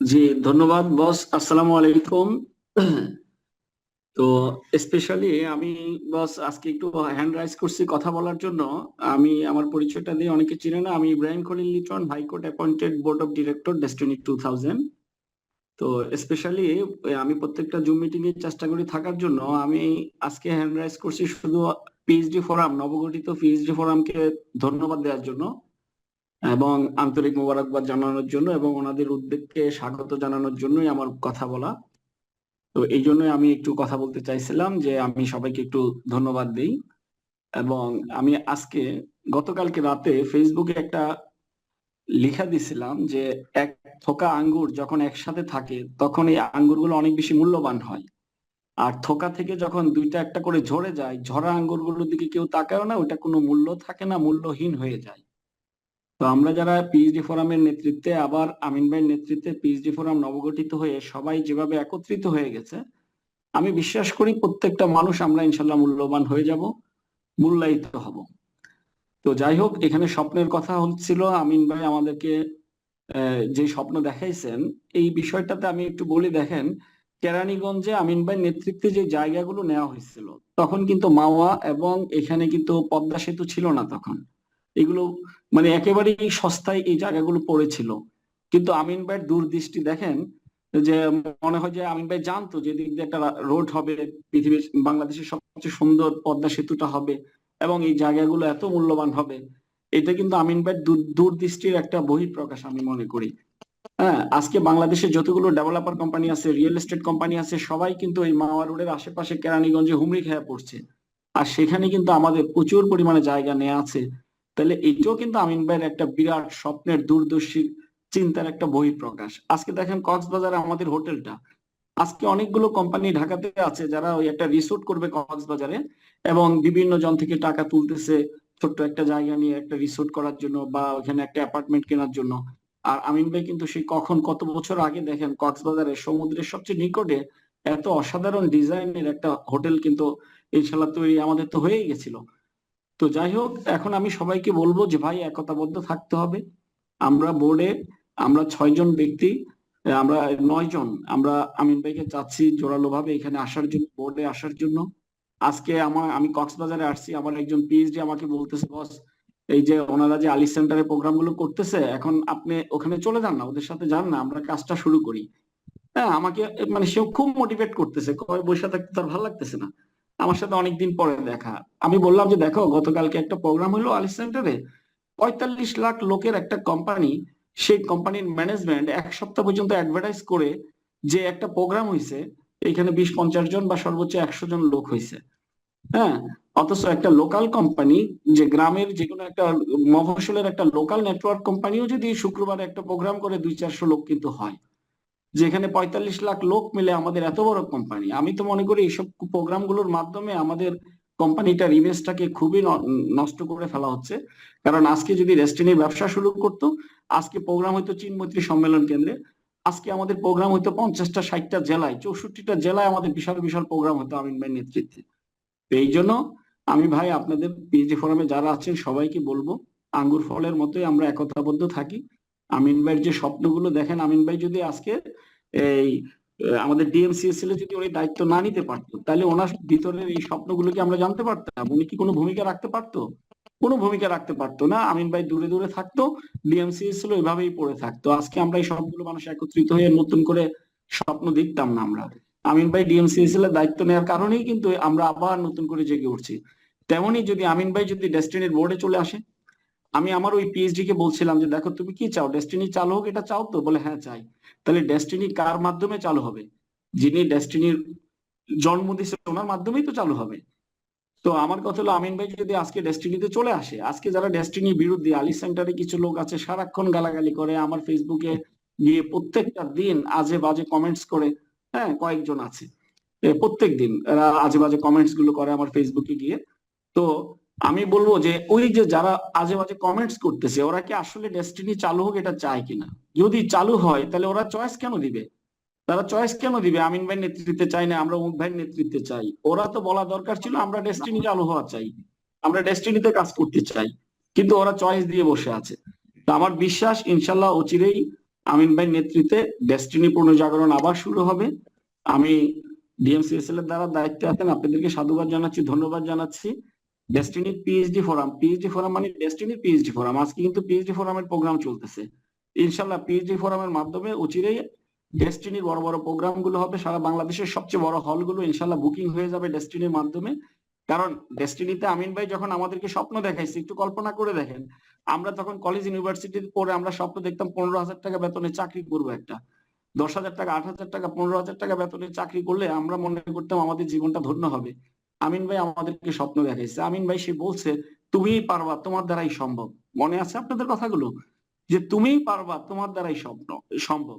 জি, ধন্যবাদ, বস। আসসালামু আলাইকুম। তো স্পেশালি আমি, বস, আজকে একটু হ্যান্ড রাইজ করছি কথা বলার জন্য। আমি, আমার পরিচয়টা দিয়ে অনেকে চিনে না। আমি Ibrahim Khalil Liton, high court appointed board of director, Destiny two thousand. তো স্পেশালি, আমি প্রত্যেকটা জুম মিটিং এর চেষ্টা করি থাকার জন্য। আমি আজকে হ্যান্ড রাইজ করছি শুধু পিএইচডি ফোরাম, নবগঠিত পিএইচডি ফোরামকে ধন্যবাদ দেওয়ার জন্য। এবং আন্তরিক মোবারকবাদ জানানোর জন্য এবং ওনাদের উদ্যোগকে স্বাগত জানানোর জন্যই আমার কথা বলা। তো এই জন্যই আমি একটু কথা বলতে চাইছিলাম যে আমি সবাইকে একটু ধন্যবাদ দিই। এবং আমি আজকে গতকালকে রাতে ফেসবুকে একটা লিখা দিছিলাম যে এক থোকা আঙ্গুর যখন একসাথে থাকে তখন এই আঙ্গুরগুলো অনেক বেশি মূল্যবান হয়। আর থোকা থেকে যখন দুইটা একটা করে ঝরে যায়, ঝরা আঙ্গুরগুলোর দিকে কেউ তাকায় না ওটা কোনো মূল্য থাকে না, মূল্যহীন হয়ে যায়। তো আমরা যারা পিএইচডি ফোরামের নেতৃত্বে, আবার আমিন ভাইয়ের নেতৃত্বে পিএইচডি ফোরাম নবগঠিত হয়ে সবাই যেভাবে একত্রিত হয়ে গেছে, আমি বিশ্বাস করি প্রত্যেকটা মানুষ আমরা ইনশাল্লাহ মূল্যবান হয়ে যাব, মূল্যায়িত হব। তো যাই হোক, এখানে স্বপ্নের কথা হচ্ছিল, আমিন ভাই আমাদেরকে যে স্বপ্ন দেখাইছেন, এই বিষয়টাতে আমি একটু বলি, দেখেন, কেরানীগঞ্জে আমিন ভাই নেতৃত্বে যে জায়গাগুলো নেওয়া হয়েছিল, তখন কিন্তু মাওয়া এবং এখানে কিন্তু পদ্মা সেতু ছিল না তখন। এগুলো মানে একেবারেই সস্তায় এই জায়গাগুলো পড়েছিল। কিন্তু আমিন ভাইয়ের দূরদৃষ্টি দেখেন যে, মনে হয় যে আমিন ভাই জানতো যে দিক দিয়ে একটা রোড হবে, পৃথিবীর, বাংলাদেশের সবচেয়ে সুন্দর পদ্মা সেতুটা হবে এবং এই জায়গাগুলো এত মূল্যবান হবে। এটা কিন্তু আমিন ভাইয়ের দূরদৃষ্টির একটা বহিঃপ্রকাশ আমি মনে করি। হ্যাঁ আজকে বাংলাদেশে যতগুলো ডেভেলপার কোম্পানি আছে, রিয়েল এস্টেট কোম্পানি আছে, সবাই কিন্তু এই মাওয়া রোডের আশেপাশে কেরানীগঞ্জে হুমড়ি খেয়ে পড়ছে। আর সেখানে কিন্তু আমাদের প্রচুর পরিমাণে জায়গা নেওয়া আছে। তাহলে এইটাও কিন্তু আমিন ভাইয়ের একটা বিরাট স্বপ্নের দূরদর্শী চিন্তার একটা বই প্রকাশ আজকে দেখেন কক্সবাজারে আমাদের হোটেলটা। আজকে অনেকগুলো কোম্পানি ঢাকাতে আছে যারা ওই একটা রিসোর্ট করবে কক্সবাজারে এবং বিভিন্ন জন থেকে টাকা তুলতেছে ছোট্ট একটা জায়গা নিয়ে একটা রিসোর্ট করার জন্য বা ওখানে একটা অ্যাপার্টমেন্ট কেনার জন্য। আর আমিন ভাই কিন্তু সেই কখন কত বছর আগে দেখেন কক্সবাজারের সমুদ্রের সবচেয়ে নিকটে এত অসাধারণ ডিজাইনের একটা হোটেল কিন্তু ইনশাল্লাহ তৈরি আমাদের তো হয়েই গেছিল। তো যাই হোক, এখন আমি সবাইকে বলব যে ভাই, একতাবদ্ধ থাকতে হবে। আমরা বোর্ডে আমরা ছয়জন ব্যক্তি, আমরা নয় জন আমরা আমিন ভাইকে চাচ্ছি জোরালো ভাবে এখানে আসার জন্য বোর্ডে আসার জন্য। আজকে আমার, আমি কক্সবাজারে আসছি, আমার একজন পিএইচডি আমাকে বলতেছে, বস, এই যে ওনারা যে আলি সেন্টারে প্রোগ্রামগুলো করতেছে, এখন আপনি ওখানে চলে যান না, ওদের সাথে যান না, আমরা কাজটা শুরু করি। হ্যাঁ আমাকে মানে সেও খুব মোটিভেট করতেছে, কয় বসে থাকতে তার ভালো লাগতেছে না। আমার সাথে অনেকদিন পরে দেখা। আমি বললাম যে, দেখো, গতকালকে একটা প্রোগ্রাম হলো আলিস সেন্টারে পঁয়তাল্লিশ লাখ লোকের একটা কোম্পানি সেই কোম্পানির ম্যানেজমেন্ট এক সপ্তাহ পর্যন্ত অ্যাডভার্টাইজ করে যে একটা প্রোগ্রাম হয়েছে এখানে বিশ পঞ্চাশ জন বা সর্বোচ্চ একশো জন লোক হয়েছে হ্যাঁ অথচ একটা লোকাল কোম্পানি যে গ্রামের যে কোনো একটা মফসলের একটা লোকাল নেটওয়ার্ক কোম্পানিও যদি শুক্রবার একটা প্রোগ্রাম করে, দুই চারশো লোক কিন্তু হয়। যেখানে পঁয়তাল্লিশ লাখ লোক মিলে আমাদের এত বড় কোম্পানি আমি তো মনে করি এইসব প্রোগ্রামগুলোর মাধ্যমে আমাদের কোম্পানিটার ইমেজটাকে খুবই নষ্ট করে ফেলা হচ্ছে। কারণ আজকে যদি রেস্টিনির ব্যবসা শুরু করতো, আজকে প্রোগ্রাম হয়তো চীন মৈত্রী সম্মেলন কেন্দ্রে। আজকে আমাদের প্রোগ্রাম হয়তো পঞ্চাশটা, ষাটটা জেলায়, চৌষট্টিটা জেলায় আমাদের বিশাল বিশাল প্রোগ্রাম হতো আমিন ভাই নেতৃত্বে। তো এই জন্য আমি ভাই আপনাদের পিএইচডি ফোরামে যারা আছেন সবাইকে বলব, আঙ্গুর ফলের মতোই আমরা একতাবদ্ধ থাকি। আমিন ভাইয়ের যে স্বপ্নগুলো দেখেন, আমিন ভাই যদি আজকে এই আমাদের ডিএমসিএসএল যদি উনি দায়িত্ব না নিতে পারতো, তাহলে ওনার ভিতরের এই স্বপ্নগুলো কি আমরা জানতে পারতাম। উনি কি কোনো ভূমিকা রাখতে পারতো? কোনো ভূমিকা রাখতে পারতো না। আমিন ভাই দূরে দূরে থাকতো ডিএমসিএসএল ওইভাবেই পড়ে থাকতো। আজকে আমরা এই সবগুলো মানুষ একত্রিত হয়ে নতুন করে স্বপ্ন দেখতাম না আমরা। আমিন ভাই ডিএমসিএসএল এর দায়িত্ব নেওয়ার কারণেই কিন্তু আমরা আবার নতুন করে জেগে উঠছি। তেমনই যদি আমিন ভাই যদি ডেস্টিনির বোর্ডে চলে আসে আমি আমার ওই পিএইচডি কে বলছিলাম যে, দেখো, তুমি কি চাও? ডেস্টিনি চালু হোক, এটা চাও তো? বলে হ্যাঁ চাই। তাহলে ডেস্টিনি কার মাধ্যমে চালু হবে? যিনি ডেস্টিনির জন্ম দিচ্ছে ওনার মাধ্যমেই তো চালু হবে। তো আমার কথা হলো, আমিন ভাই যদি আজকে ডেস্টিনিতে চলে আসে, আজকে যারা ডেস্টিনির বিরুদ্ধে আলি সেন্টারে কিছু লোক আছে, সারাক্ষণ গালাগালি করে, আমার ফেসবুকে গিয়ে প্রত্যেকটা দিন আজে বাজে কমেন্টস করে হ্যাঁ কয়েকজন আছে। প্রত্যেক দিন আজে বাজে কমেন্টসগুলো করে আমার ফেসবুকে গিয়ে। তো আমি বলব যে ওই যে যারা আজে বাজে কমেন্টস করতেছে ওরা কি আসলে ডেস্টিনি চালু হোক এটা চায় কিনা? যদি চালু হয় তাহলে ওরা চয়েস কেন দিবে? তারা চয়েস কেন দিবে? আমিন ভাই নেতৃত্বে চাই না আমরা অমুক ভাই নেতৃত্বে চাই। ওরা তো বলা দরকার ছিল আমরা ডেস্টিনি চালু হওয়া চাই। আমরা ডেস্টিনিতে কাজ করতে চাই। কিন্তু ওরা চয়েস দিয়ে বসে আছে। তো আমার বিশ্বাস ইনশাল্লাহ অচিরেই আমিন ভাই নেতৃত্বে ডেস্টিনি পুনর্জাগরণ আবার শুরু হবে। আমি ডিএমসিএসএল এর দ্বারা দায়িত্বে আছেন। আপনাদেরকে সাধুবাদ জানাচ্ছি ধন্যবাদ জানাচ্ছি। Destiny PHD forum PHD forum মানে ডেস্টিনি পিএইচডি ফোরাম আজকে কিন্তু পিএইচডি ফোরামের প্রোগ্রাম চলতেছে। ইনশাল্লাহ পিএইচডি ফোরামের মাধ্যমে অচিরেই ডেস্টিনির বড় বড় প্রোগ্রামগুলো হবে, সারা বাংলাদেশের সবচেয়ে বড় হলগুলো ইনশাল্লাহ বুকিং হয়ে যাবে ডেস্টিনির মাধ্যমে। কারণ ডেস্টিনিতে আমিন ভাই যখন আমাদেরকে স্বপ্ন দেখাইছে, একটু কল্পনা করে দেখেন, আমরা তখন কলেজ ইউনিভার্সিটিতে পড়ে আমরা স্বপ্ন দেখতাম পনেরো হাজার টাকা বেতনে চাকরি করব একটা। দশ হাজার টাকা, আট হাজার টাকা, পনেরো হাজার টাকা বেতনে চাকরি করলে আমরা মনে করতাম আমাদের জীবনটা ধন্য হবে। আমিন ভাই আমাদেরকে স্বপ্ন দেখাইছে। আমিন ভাই, সে বলছে তুমি পারবা, তোমার দ্বারাই সম্ভব। মনে আছে আপনাদের কথাগুলো? যে তুমি পারবা, তোমার দ্বারাই স্বপ্ন, সম্ভব।